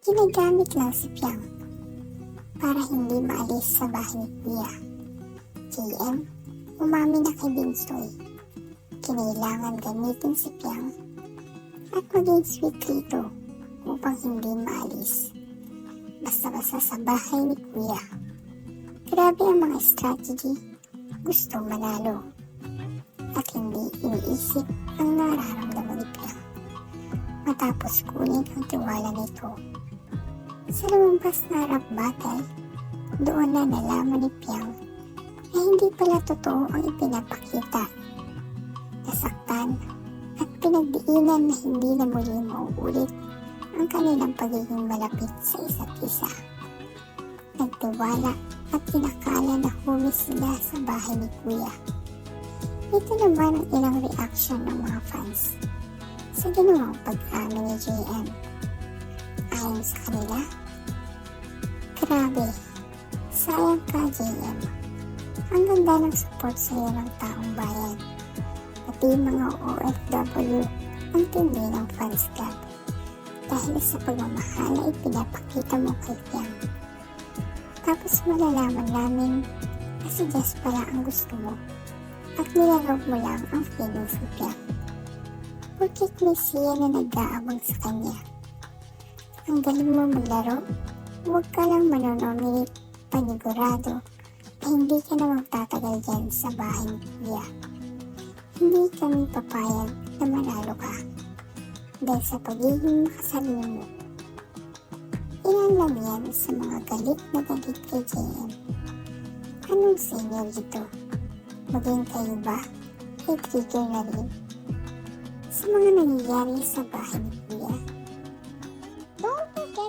Ginagamit lang si Piang para hindi maalis sa bahay ni Kuya. JM, umamin na kay Binsoy. Kinailangan gamitin si Piang at maging sweet dito upang hindi maalis. Basta-basta sa bahay ni Kuya. Grabe ang mga strategy. Gusto manalo. At hindi iniisip ang nararamdaman ni Piang. Matapos kunin ang tiwala nito. Sa lumabas na rap battle, doon na nalaman ni Piang na hindi pala totoo ang ipinapakita. Nasaktan at pinagdiinan na hindi na muli mauulit ang kanilang pagiging malapit sa isa't isa. Nagtiwala at kinakala na huli sila sa bahay ni Kuya. Ito naman ang ilang reaction ng mga fans sa ginawang pag-amin ni JM. Ayon sa kanila, Grabe, sayang ka JM. Ang ganda ng support sa iyo ng taong bayan. Pati mga OFW ang tindi ng fans club. Dahil sa pagmamahal na ipinapakita mo kay Piang. Tapos malalaman namin na si Jess pala ang gusto mo at nilalog mo lang ang feelings ni Piang. Porkit may siya na nag-aabang sa kanya. Ang galing mo maglaro Huwag ka lang manonominate panigurado na hindi ka na magtatagal dyan sa bahay ni Kuya. Hindi kami papayag na manalo ka dahil sa pagiging makasalim mo. Ilan lang yan sa mga galit na galit kay JM. Anong senior dito? Maging kayo ba? Ay trigger na rin? Sa mga nangyayari sa bahay ni Kuya.